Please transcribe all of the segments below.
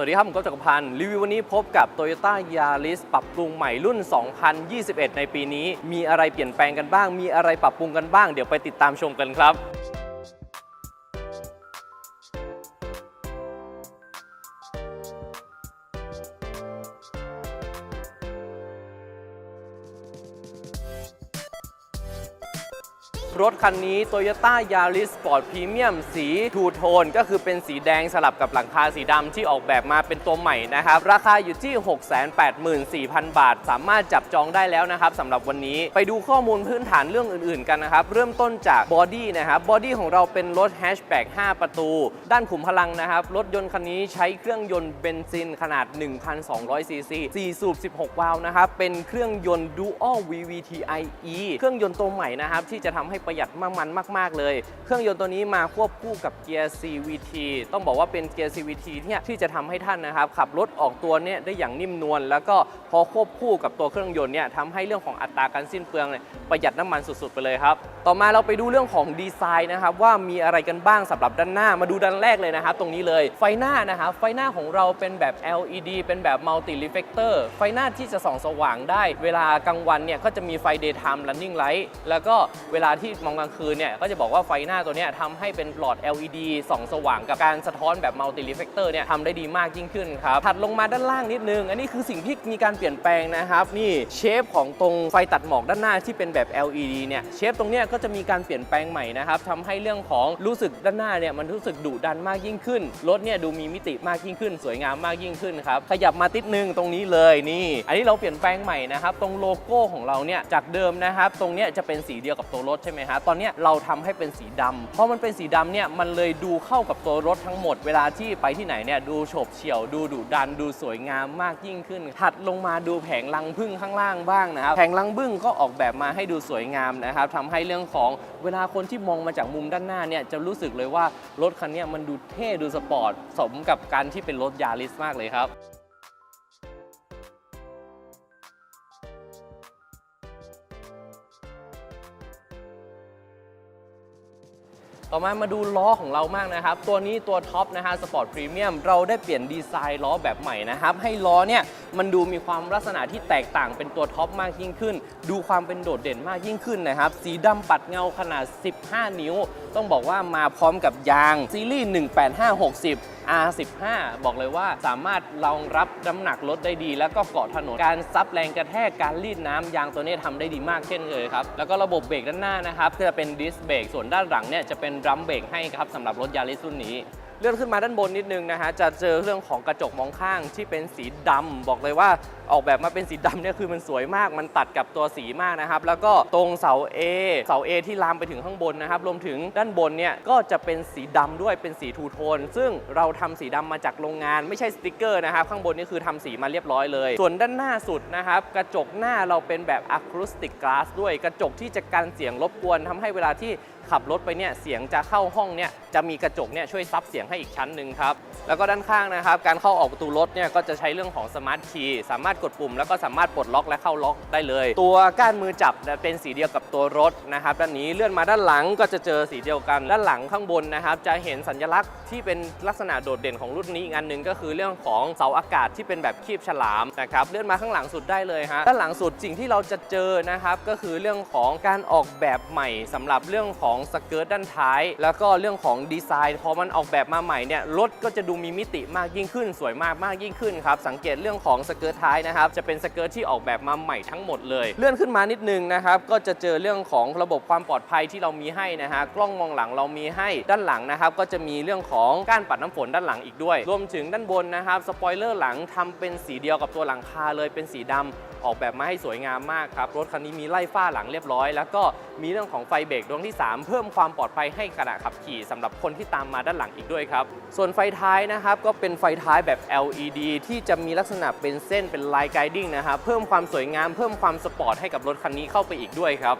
สวัสดีครับ ผมก๊อฟจักรพันธ์รีวิววันนี้พบกับ Toyota Yaris ปรับปรุงใหม่รุ่น 2021 ในปีนี้ มีอะไรเปลี่ยนแปลงกันบ้าง มีอะไรปรับปรุงกันบ้าง เดี๋ยวไปติดตามชมกันครับ รถคันนี้ Toyota Yaris Sport Premium สีทูโทนก็คือเป็นสีแดงสลับกับหลังคาสีดำที่ออกแบบมาเป็นตัวใหม่นะครับ ราคาอยู่ที่ 684,000 บาท สามารถจับจองได้แล้วนะครับสำหรับวันนี้ไปดูข้อมูลพื้นฐานเรื่องอื่นๆกันนะครับ เริ่มต้นจากบอดี้นะครับบอดี้ของเราเป็นรถแฮชแบ็ก5 ประตู ด้านขุมพลังนะครับ รถยนต์คันนี้ใช้เครื่องยนต์เบนซินขนาด 1,200ซีซี4สูบ 16 วาล์วนะครับเป็นเครื่องยนต์ Dual VVT-IE เครื่องยนต์ตัวใหม่นะครับที่จะทำให้ประหยัดน้ำมันมาก ๆ เลย เครื่องยนต์ตัวนี้มาควบคู่กับเกียร์ CVT ต้องบอกว่าเป็นเกียร์ CVT เนี่ยที่จะทำให้ท่านนะครับขับรถออกตัวเนี่ยได้อย่างนิ่มนวลแล้วก็พอควบคู่กับตัวเครื่องยนต์เนี่ยทำให้เรื่องของอัตราการสิ้นเปลืองเนี่ยประหยัดน้ำมันสุด ๆ ไปเลยครับ ต่อมาเราไปดูเรื่องของดีไซน์นะครับว่ามีอะไรกันบ้างสำหรับด้านหน้ามาดูด้านแรกเลยนะครับตรงนี้เลยไฟหน้านะครับไฟหน้าของเราเป็นแบบ LED เป็นแบบ multi reflector ไฟหน้าที่จะส่องสว่างได้ เวลากลางวันเนี่ยก็จะมีไฟ daytime running light แล้วก็เวลาที่มองกลางคืนเนี่ยก็จะบอกว่าไฟหน้าตัวนี้ทำให้เป็นหลอด LED ส่องสว่างกับการสะท้อนแบบ multi reflector เนี่ยทำได้ดีมากยิ่งขึ้นครับถัดลงมาด้านล่างนิดนึง อันนี้คือสิ่งที่มีการเปลี่ยนแปลงนะครับ นี่เชฟของตรงไฟตัดหมอกด้านหน้าที่เป็นแบบ LED เนี่ยเชฟตรงเนี้ยก็จะมีการเปลี่ยนแปลงใหม่นะครับทำให้เรื่องของรู้สึกด้านหน้าเนี่ยมันรู้สึกดุดันมากยิ่งขึ้นรถเนี่ยดูมีมิติมากยิ่งขึ้น สวยงามมากยิ่งขึ้นครับขยับมาติดนึงตรงนี้เลยนี่ อันนี้เราเปลี่ยนแปลงใหม่นะครับตรงโลโก้ของเราเนี่ยจากเดิมนะครับตรงเนี้ยจะเป็นสีเดียวกับตัวรถใช่ไหมฮะ ตอนนี้เราทำให้เป็นสีดำเพราะมันเป็นสีดำเนี่ยมันเลยดูเข้ากับตัวรถทั้งหมด เวลาที่ไปที่ไหนเนี่ยดูโฉบเฉี่ยวดูดุดันดูสวยงามมากยิ่งขึ้น ถัดลงมาดูแผงลังพึ่งข้างล่างบ้างนะครับ แผงลังพึ่งก็ออกแบบมาให้ดูสวยงามนะครับทำให้เรื่องของเวลาคนที่มองมาจากมุมด้านหน้าเนี่ยจะรู้สึกเลยว่ารถคันนี้มันดูเท่ดูสปอร์ตสมกับการที่เป็นรถยาริสมากเลยครับ ต่อมามาดูล้อของเรามากนะครับ ตัวนี้ตัวท็อปนะฮะสปอร์ตพรีเมียมเราได้เปลี่ยนดีไซน์ล้อแบบใหม่นะครับ ให้ล้อเนี่ยมันดูมีความลักษณะที่แตกต่างเป็นตัวท็อปมากยิ่งขึ้น ดูความเป็นโดดเด่นมากยิ่งขึ้นนะครับ สีดำปัดเงาขนาด 15 นิ้ว ต้องบอกว่ามาพร้อมกับยางซีรีส์ 18560 R15 บอกเลยว่าสามารถรองรับน้ำหนักรถได้ดี แล้วก็เกาะถนนการซับแรงกระแทกการรีดน้ำยางตัวนี้ทำได้ดีมากเช่นเคยครับ แล้วก็ระบบเบรกด้านหน้านะครับจะเป็นดิสเบรกส่วนด้านหลังเนี่ยจะเป็นดรัมเบรกให้ครับสำหรับรถยาริสรุ่นนี้ เลื่อนขึ้นมาด้านบนนิดนึงนะฮะจะเจอเรื่องของกระจกมองข้างที่เป็นสีดำบอกเลยว่าออกแบบมาเป็นสีดำเนี่ยคือมันสวยมากมันตัดกับตัวสีมากนะครับ แล้วก็ตรงเสา A เสา A ที่ลามไปถึงข้างบนนะครับ รวมถึงด้านบนเนี่ยก็จะเป็นสีดำด้วยเป็นสีทูโทน ซึ่งเราทำสีดำมาจากโรงงาน ไม่ใช่สติกเกอร์นะครับ ข้างบนนี่คือทำสีมาเรียบร้อยเลย ส่วนด้านหน้าสุดนะครับกระจกหน้าเราเป็นแบบอะคูสติกก a าสด้วยกระจกที่จะกันเสียงรบกวนทำให้เวลาที่ ขับรถไปเนี่ยเสียงจะเข้าห้องเนี่ยจะมีกระจกเนี่ยช่วยซับเสียงให้อีกชั้นหนึ่งครับแล้วก็ด้านข้างนะครับ การเข้าออกประตูรถเนี่ยก็จะใช้เรื่องของสมาร์ทคีย์สามารถกดปุ่ม แล้วก็สามารถปลดล็อกและเข้าล็อกได้เลย ตัวก้านมือจับเนี่ยเป็นสีเดียวกับตัวรถนะครับด้านนี้เลื่อนมาด้านหลังก็จะเจอสีเดียวกัน ด้านหลังข้างบนนะครับ จะเห็นสัญลักษณ์ที่เป็นลักษณะโดดเด่นของรุ่นนี้อีกอันหนึ่งก็คือเรื่องของเสาอากาศที่เป็นแบบคีบฉลามนะครับเลื่อนมาข้างหลังสุดได้เลยฮะด้านหลังสุดสิ่งที่เราจะเจอนะครับก็คือเรื่องของการออกแบบใหม่สำหรับเรื่องของของสเกิร์ตด้านท้าย แล้วก็เรื่องของดีไซน์พอมันออกแบบมาใหม่เนี่ยรถก็จะดูมีมิติมากยิ่งขึ้น สวยมากมากยิ่งขึ้นครับสังเกตเรื่องของสเกิร์ตท้ายนะครับจะเป็นสเกิร์ตที่ออกแบบมาใหม่ทั้งหมดเลย เลื่อนขึ้นมานิดนึงนะครับก็จะเจอเรื่องของระบบความปลอดภัยที่เรามีให้นะฮะกล้องมองหลังเรามีให้ด้านหลังนะครับก็จะมีเรื่องของก้านปัดน้ำฝนด้านหลังอีกด้วย รวมถึงด้านบนนะครับสปอยเลอร์หลังทำเป็นสีเดียวกับตัวหลังคาเลยเป็นสีดำออกแบบมาให้สวยงามมากครับ รถคันนี้มีไล่ฝ้าหลังเรียบร้อย แล้วก็มีเรื่องของไฟเบรกดวงที่ 3เพิ่มความปลอดภัยให้ขณะขับขี่สำหรับคนที่ตามมาด้านหลังอีกด้วยครับ ส่วนไฟท้ายนะครับก็เป็นไฟท้ายแบบ LED ที่จะมีลักษณะเป็นเส้นเป็นลายไกดิ้งนะครับเพิ่มความสวยงามเพิ่มความสปอร์ตให้กับรถคันนี้เข้าไปอีกด้วยครับ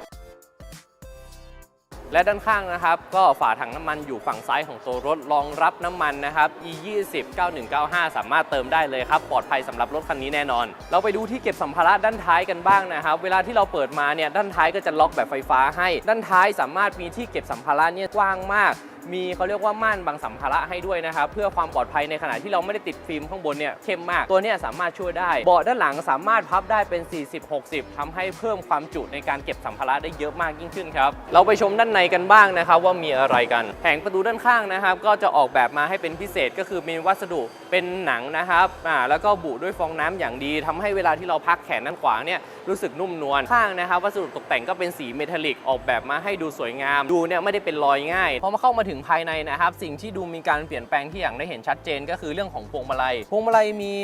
และด้านข้างนะครับ ก็ฝาถังน้ำมันอยู่ฝั่งซ้ายของตัวรถรองรับน้ำมันนะครับ e 2 0 9195สามารถเติมได้เลยครับ ปลอดภัยสำหรับรถคันนี้แน่นอน เราไปดูที่เก็บสัมภาระด้านท้ายกันบ้างนะครับ เวลาที่เราเปิดมาเนี่ยด้านท้ายก็จะล็อกแบบไฟฟ้าให้ ด้านท้ายสามารถมีที่เก็บสัมภาระเนี่ยกว้างมาก มีเขาเรียกว่าม่านบังสัมภาระให้ด้วยนะครับเพื่อความปลอดภัยในขณะที่เราไม่ได้ติดฟิล์มข้างบนเนี่ยเข้มมาก ตัวนี้สามารถช่วยได้ เบาะด้านหลังสามารถพับได้เป็น 40-60ทำให้เพิ่มความจุในการเก็บสัมภาระได้เยอะมากยิ่งขึ้นครับเราไปชมด้านในกันบ้างนะครับว่ามีอะไรกันแผงประตูด้านข้างนะครับ ก็จะออกแบบมาให้เป็นพิเศษก็คือมีวัสดุเป็นหนังนะครับอ่าแล้วก็บุด้วยฟองน้ำอย่างดีทำให้เวลาที่เราพักแขนด้านขวาเนี่ยรู้สึกนุ่มนวลข้างนะครับวัสดุตกแต่งก็เป็นสีเมทัลลิกออกแบบมาให้ดูสวยงาม ดูเนี่ยไม่ได้เป็นรอยง่ายพอมาเข้ามาถึงภายในนะครับ สิ่งที่ดูมีการเปลี่ยนแปลงที่อย่างได้เห็นชัดเจน ก็คือเรื่องของพวงมาลัย พวงมาลัยมี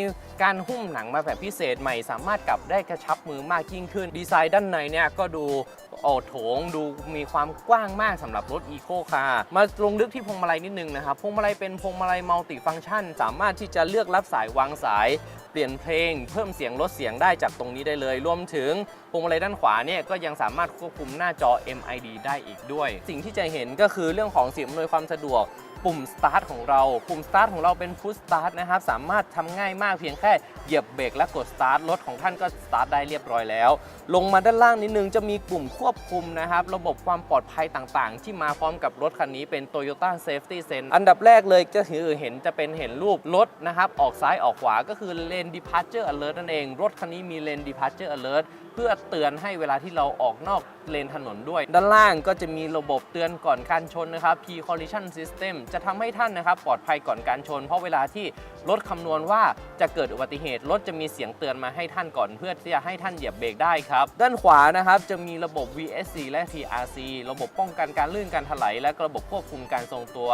การหุ้มหนังมาแบบพิเศษใหม่ สามารถกลับได้กระชับมือมากยิ่งขึ้น ดีไซน์ด้านในเนี่ยก็ดู โอ้โถงดูมีความกว้างมากสำหรับรถอีโคคาร์มาลงลึกที่พวงมาลัยนิดนึงนะครับพวงมาลัยเป็นพวงมาลัยมัลติฟังก์ชัน สามารถที่จะเลือกรับสายวางสายเปลี่ยนเพลงเพิ่มเสียงลดเสียงได้จากตรงนี้ได้เลย รวมถึงพวงมาลัยด้านขวาเนี่ยก็ยังสามารถควบคุมหน้าจอ MID ได้อีกด้วย สิ่งที่จะเห็นก็คือเรื่องของสิ่งอำนวยความสะดวก ปุ่ม Start ของเรา ปุ่ม Start ของเราเป็น Push Start นะครับ สามารถทำง่ายมากเพียงแค่เหยียบเบรกและกด Start รถของท่านก็ Start ได้เรียบร้อยแล้ว ลงมาด้านล่างนิดนึงจะมีปุ่มควบคุมนะครับ ระบบความปลอดภัยต่างๆ ที่มาพร้อมกับรถคันนี้เป็น Toyota Safety Sense อันดับแรกเลยจะถือเห็นจะเป็นเห็นรูปรถนะครับ ออกซ้ายออกขวาก็คือ Lane Departure Alert นั่นเอง รถคันนี้มี Lane Departure Alert เพื่อเตือนให้เวลาที่เราออกนอกเลนถนนด้วย ด้านล่างก็จะมีระบบเตือนก่อนการชนนะครับ P Collision System จะทำให้ท่านนะครับปลอดภัยก่อนการชน เพราะเวลาที่รถคำนวณว่าจะเกิดอุบัติเหตุรถจะมีเสียงเตือนมาให้ท่านก่อน เพื่อที่จะให้ท่านเหยียบเบรกได้ครับด้านขวานะครับจะมีระบบ VSC และ TRC ระบบป้องกันการลื่นการถลายและระบบควบคุมการทรงตัว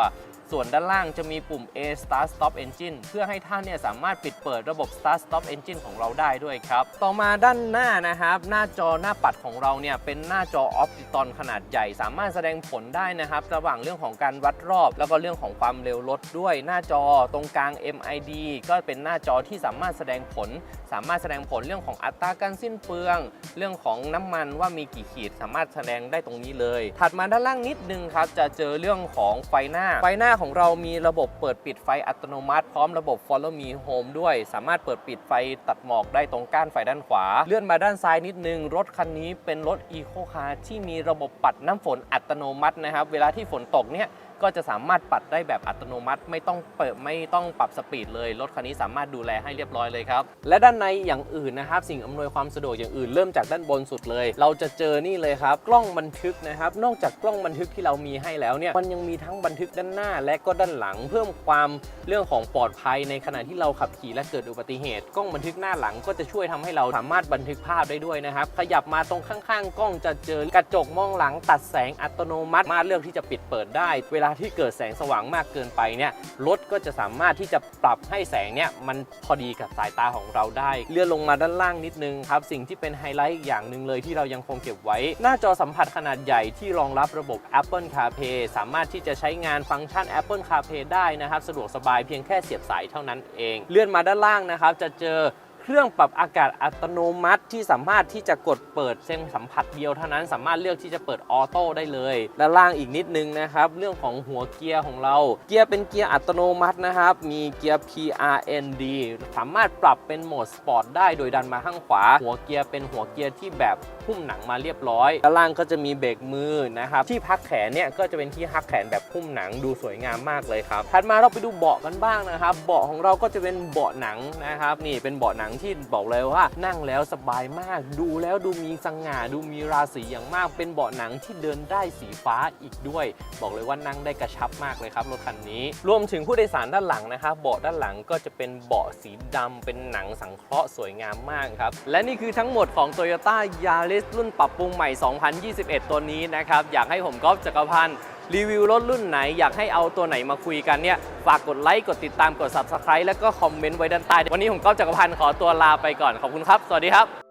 ส่วนด้านล่างจะมีปุ่ม A Start Stop Engine เพื่อให้ท่านเนี่ยสามารถปิดเปิดระบบ Start Stop Engine ของเราได้ด้วยครับ ต่อมาด้านหน้านะครับ หน้าจอหน้าปัดของเราเนี่ยเป็นหน้าจอออ t ติตอนขนาดใหญ่ สามารถแสดงผลได้นะครับระหว่างเรื่องของการวัดรอบ แล้วก็เรื่องของความเร็วรถด้วย หน้าจอตรงกลาง MID ก็เป็นหน้าจอที่สามารถแสดงผล สามารถแสดงผลเรื่องของอัตราการสิ้นเปลือง เรื่องของน้ำมันว่ามีกี่ขีดสามารถแสดงได้ตรงนี้เลย ถัดมาด้านล่างนิดนึงครับจะเจอเรื่องของไฟหน้าไฟหน้าของเรามีระบบเปิดปิดไฟอัตโนมัติ พร้อมระบบ Follow Me Home ด้วย สามารถเปิดปิดไฟตัดหมอกได้ตรงก้านไฟด้านขวา เลื่อนมาด้านซ้ายนิดนึง รถคันนี้เป็นรถ Eco Car ที่มีระบบปัดน้ำฝนอัตโนมัตินะครับ เวลาที่ฝนตกเนี่ย ก็จะสามารถปัดได้แบบอัตโนมัติ ไม่ต้องเปิดไม่ต้องปรับสปีดเลยรถคันนี้สามารถดูแลให้เรียบร้อยเลยครับ และด้านในอย่างอื่นนะครับ สิ่งอำนวยความสะดวกอย่างอื่นเริ่มจากด้านบนสุดเลย เราจะเจอนี่เลยครับ กล้องบันทึกนะครับ นอกจากกล้องบันทึกที่เรามีให้แล้วเนี่ยมันยังมีทั้งบันทึกด้านหน้า และก็ด้านหลัง เพิ่มความเรื่องของปลอดภัยในขณะที่เราขับขี่และเกิดอุบัติเหตุ กล้องบันทึกหน้าหลังก็จะช่วยทำให้เราสามารถบันทึกภาพได้ด้วยนะครับขยับมาตรงข้างๆ กล้องจะเจอกระจกมองหลังตัดแสงอัตโนมัติมาเลือกที่จะปิดเปิดได้ เวลาาที่เกิดแสงสว่างมากเกินไปเนี่ยรถก็จะสามารถที่จะปรับให้แสงเนี่ยมันพอดีกับสายตาของเราได้ เลื่อนลงมาด้านล่างนิดนึงครับ สิ่งที่เป็นไฮไลท์อีกอย่างหนึ่งเลยที่เรายังคงเก็บไว้ หน้าจอสัมผัสขนาดใหญ่ที่รองรับระบบ Apple CarPlay สามารถที่จะใช้งานฟังก์ชัน Apple CarPlay ได้นะครับ สะดวกสบายเพียงแค่เสียบสายเท่านั้นเอง เลื่อนมาด้านล่างนะครับจะเจอ เครื่องปรับอากาศอัตโนมัติที่สามารถที่จะกดเปิดเส้นสัมผัสเดียวเท่านั้น สามารถเลือกที่จะเปิดออโต้ได้เลยและล่างอีกนิดนึงนะครับ เรื่องของหัวเกียร์ของเรา เกียร์เป็นเกียร์อัตโนมัตินะครับ มีเกียร์ PRND สามารถปรับเป็นโหมดสปอร์ตได้โดยดันมาข้างขวา หัวเกียร์เป็นหัวเกียร์ที่แบบหุ้มหนังมาเรียบร้อยด้านล่างก็จะมีเบรกมือนะครับ ที่พักแขนเนี่ยก็จะเป็นที่พักแขนแบบหุ้มหนังดูสวยงามมากเลยครับถัดมาเราไปดูเบาะกันบ้างนะครับ เบาะของเราก็จะเป็นเบาะหนังนะครับ นี่เป็นเบาะหนังที่บอกเลยว่านั่งแล้วสบายมาก ดูแล้วดูมีสง่าดูมีราศีอย่างมาก เป็นเบาะหนังที่เดินได้สีฟ้าอีกด้วย บอกเลยว่านั่งได้กระชับมากเลยครับรถคันนี้ รวมถึงผู้โดยสารด้านหลังนะครับเบาะด้านหลังก็จะเป็นเบาะสีดำเป็นหนังสังเคราะห์สวยงามมากครับและนี่คือทั้งหมดของ Toyota Yaris รุ่นปรับปรุงใหม่ 2021 ตัวนี้นะครับอยากให้ผมก๊อฟจักรพันธ์ รีวิวรถรุ่นไหนอยากให้เอาตัวไหนมาคุยกันเนี่ยฝากกดไลค์กดติดตามกด Subscribe แล้วก็คอมเมนต์ไว้ด้านใต้ วันนี้ผมก้าวจักรพันธ์ขอตัวลาไปก่อนขอบคุณครับ สวัสดีครับ